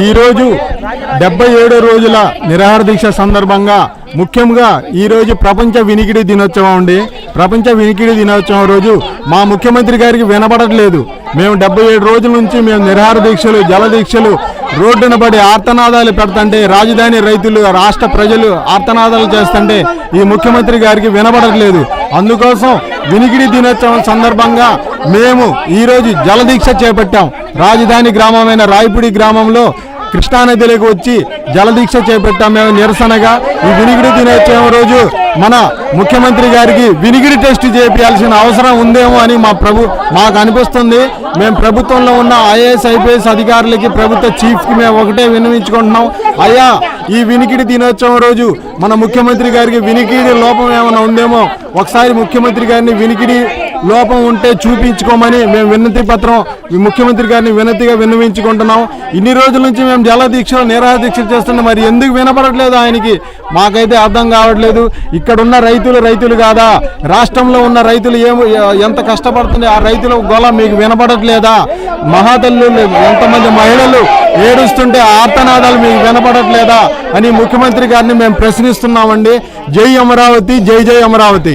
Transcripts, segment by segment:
ఈరోజు డెబ్బై ఏడో రోజుల నిరాహార దీక్ష సందర్భంగా ముఖ్యంగా ఈరోజు ప్రపంచ వినికిడి దినోత్సవం అండి. ప్రపంచ వినికిడి దినోత్సవం రోజు మా ముఖ్యమంత్రి గారికి వినపడట్లేదు మేము డెబ్బై ఏడు రోజుల నుంచి మేము నిరాహార దీక్షలు జల దీక్షలు రోడ్డున పడి ఆర్తనాదాలు పెడుతుంటే రాజధాని రైతులు రాష్ట్ర ప్రజలు ఆర్తనాదాలు చేస్తుంటే ఈ ముఖ్యమంత్రి గారికి వినబడట్లేదు. అందుకోసం వినికిడి దినోత్సవం సందర్భంగా మేము ఈరోజు జలదీక్ష చేపట్టాం. రాజధాని గ్రామమైన రాయపూడి గ్రామంలో కృష్ణానదిలోకి వచ్చి జలదీక్ష చేపట్టాం మేము నిరసనగా. ఈ వినికిడి దినోత్సవం రోజు మన ముఖ్యమంత్రి గారికి వినికిడి టెస్ట్ చేయాల్సిన అవసరం ఉందేమో అని మా ప్రభు మాకు అనిపిస్తుంది. మేము ప్రభుత్వంలో ఉన్న ఐఏఎస్ ఐపీఎస్ అధికారులకి ప్రభుత్వ చీఫ్కి మేము ఒకటే విన్నవించుకుంటున్నాం. అయ్యా ఈ వినికిడి దినోత్సవం రోజు మన ముఖ్యమంత్రి గారికి వినికిడి లోపం ఏమైనా ఉందేమో? ఒకసారి ముఖ్యమంత్రి గారిని వినికిడి లోపం ఉంటే చూపించుకోమని మేము వినతి పత్రం ఈ ముఖ్యమంత్రి గారిని వినతిగా విన్నవించుకుంటున్నాం. ఇన్ని రోజుల నుంచి మేము జల దీక్షలు నిరాహార దీక్షలు చేస్తున్నాం మరి ఎందుకు వినపడట్లేదు ఆయనకి? మాకైతే అర్థం కావట్లేదు. ఇక్కడ ఉన్న రైతులు రైతులు కాదా? రాష్ట్రంలో ఉన్న రైతులు ఏమో ఎంత కష్టపడుతుంది ఆ రైతుల గొల మీకు వినపడట్లేదా? మహాతల్లు ఎంతమంది మహిళలు ఏడుస్తుంటే ఆర్తనాదాలు మీకు వినపడట్లేదా? అని ముఖ్యమంత్రి గారిని మేము ప్రశ్నిస్తున్నామండి. జై అమరావతి జై జై అమరావతి.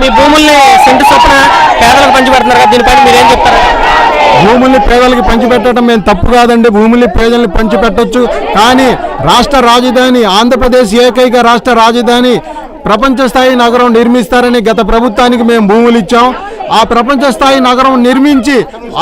మీ భూముల్ని సెంటు చొప్పున పేదలకు పంచిపెడుతున్నారు కదా దీనిపైన మీరేం చెప్తారు? భూముల్ని పేదలకి పంచిపెట్టడం మేము తప్పు కాదండి. భూముల్ని పేదల్ని పంచిపెట్టొచ్చు. కానీ రాష్ట్ర రాజధాని ఆంధ్రప్రదేశ్ ఏకైక రాష్ట్ర రాజధాని ప్రపంచ స్థాయి నగరం నిర్మిస్తారని గత ప్రభుత్వానికి మేము భూములు ఇచ్చాం. ఆ ప్రపంచ స్థాయి నగరం నిర్మించి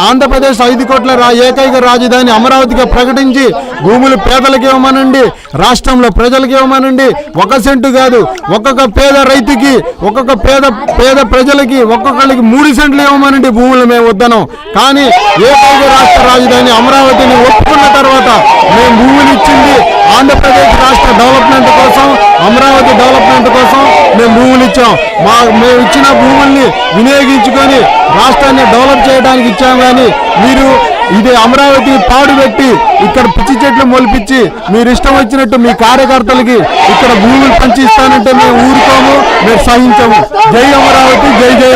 ఆంధ్రప్రదేశ్ ఐదు కోట్ల ఏకైక రాజధాని అమరావతిగా ప్రకటించి భూములు పేదలకు ఇవ్వమనండి రాష్ట్రంలో ప్రజలకు ఇవ్వమనండి. ఒక సెంటు కాదు ఒక్కొక్క పేద రైతుకి ఒక్కొక్క పేద పేద ప్రజలకి ఒక్కొక్కరికి మూడు సెంట్లు ఇవ్వమనండి భూములు మేము వద్దనం. కానీ ఏకైక రాష్ట్ర రాజధాని అమరావతిని ఒప్పుకున్న తర్వాత మేము భూములు ఇచ్చింది ఆంధ్రప్రదేశ్ రాష్ట్ర డెవలప్మెంట్ కోసం అమరావతి డెవలప్మెంట్ కోసం మేము భూములు ఇచ్చాం. మా మేము ఇచ్చిన భూముల్ని వినియోగించుకొని రాష్ట్రాన్ని డెవలప్ చేయడానికి ఇచ్చాం కానీ మీరు ఇది అమరావతి పాడు పెట్టి ఇక్కడ పిచ్చి చెట్లు మొలిపించి మీరు ఇష్టం వచ్చినట్టు మీ కార్యకర్తలకి ఇక్కడ భూములు పంచి ఇస్తానంటే మేము ఊరుకోము మేము సహించము. జై అమరావతి జై జై